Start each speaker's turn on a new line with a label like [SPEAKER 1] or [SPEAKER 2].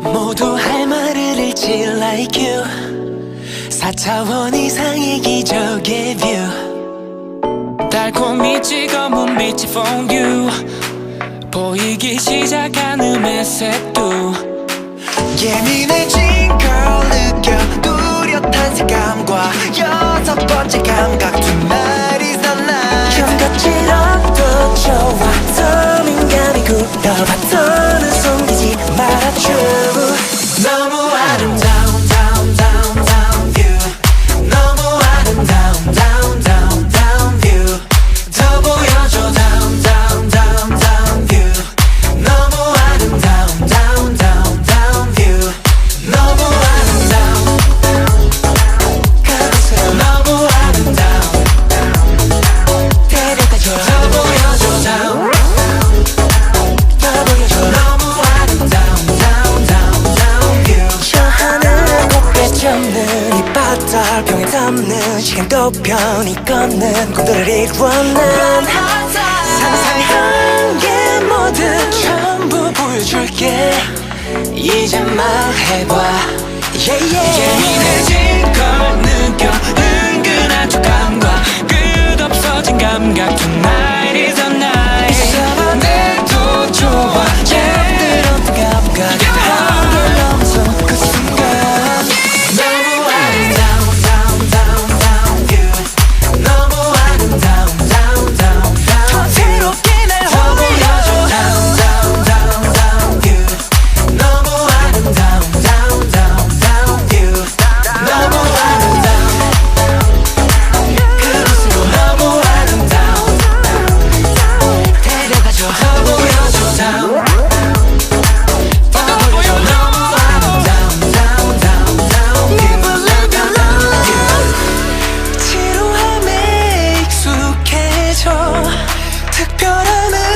[SPEAKER 1] 모두 할 말을 잃지 like you. 4차원 이상의 기적의 뷰 달콤히 찍어문 빛이 for you. 보이기 시작하는 매색도. 예민해진 걸 느껴 뚜렷한 색감과 여섯 번째 감각. Tonight is the 시간도 편히 걷는 꿈들을 이루어낸 상상한 게 모두 전부 보여줄게 이제 말해봐 yeah, yeah. 척 특별한